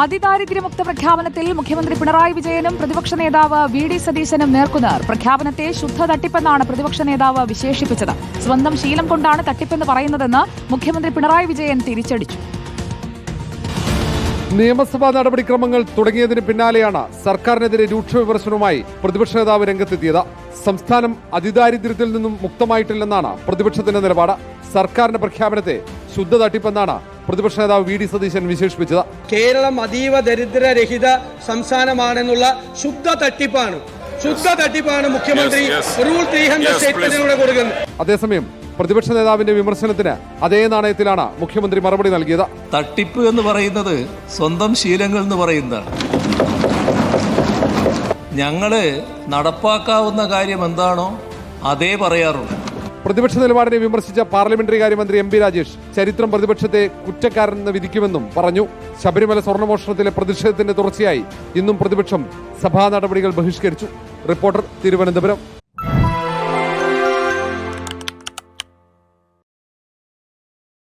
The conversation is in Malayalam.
അതിദാരിദ്ര്യമുക്ത പ്രഖ്യാപനത്തിൽ മുഖ്യമന്ത്രി പിണറായി വിജയനും പ്രതിപക്ഷ നേതാവ് വി ഡി സതീശനും നേർക്കുനേർ. പ്രഖ്യാപനത്തെ ശുദ്ധ തട്ടിപ്പെന്നാണ് പ്രതിപക്ഷ നേതാവ് വിശേഷിപ്പിച്ചത്. സ്വന്തം ശീലം കൊണ്ടാണ് തട്ടിപ്പെന്ന് പറയുന്നതെന്ന് മുഖ്യമന്ത്രി പിണറായി വിജയൻ തിരിച്ചടിച്ചു. നിയമസഭാ നടപടിക്രമങ്ങൾ തുടങ്ങിയതിന് പിന്നാലെയാണ് സർക്കാരിനെതിരെ രൂക്ഷ വിമർശനവുമായി പ്രതിപക്ഷ നേതാവ് രംഗത്തെത്തിയത്. സംസ്ഥാനം അതിദാരിദ്ര്യത്തിൽ നിന്നും മുക്തമായിട്ടില്ലെന്നാണ് പ്രതിപക്ഷത്തിന്റെ നിലപാട്. സർക്കാരിന്റെ പ്രഖ്യാപനത്തെ ശുദ്ധ തട്ടിപ്പെന്നാണ് പ്രതിപക്ഷ നേതാവ് വി ഡി സതീശൻ വിശേഷിപ്പിച്ചത്. കേരളം അതീവ ദരിദ്രരഹിത സംസ്ഥാനമാണെന്നുള്ള ശുദ്ധ തട്ടിപ്പാണ്. ശുദ്ധ തട്ടിപ്പാണ് മുഖ്യമന്ത്രി. റൂൾ ത്രീ ഹൺഡ്രഡ് സ്റ്റേറ്റ്മെന്റിലൂടെ കൊടുക്കുന്നത്. അതേസമയം പ്രതിപക്ഷ നേതാവിന്റെ വിമർശനത്തിന് അതേ നാണയത്തിലാണ് മുഖ്യമന്ത്രി മറുപടി നൽകിയത്. തട്ടിപ്പ് എന്ന് പറയുന്നത് സ്വന്തം ശീലങ്ങൾ എന്ന് പറയുന്നതാണ്. ഞങ്ങൾ നടപ്പാക്കാവുന്ന കാര്യം എന്താണോ അതേ പറയാറുള്ളൂ. പ്രതിപക്ഷ നിലപാടിനെ വിമർശിച്ച പാർലമെന്ററി കാര്യമന്ത്രി എം പി രാജേഷ് ചരിത്രം പ്രതിപക്ഷത്തെ കുറ്റക്കാരെന്ന് വിധിക്കുമെന്നും പറഞ്ഞു. ശബരിമല സ്വർണമോഷണത്തിലെ പ്രതിഷേധത്തിന്റെ തുടർച്ചയായി ഇന്നും പ്രതിപക്ഷം സഭാ നടപടികൾ ബഹിഷ്കരിച്ചു. റിപ്പോർട്ടർ തിരുവനന്തപുരം.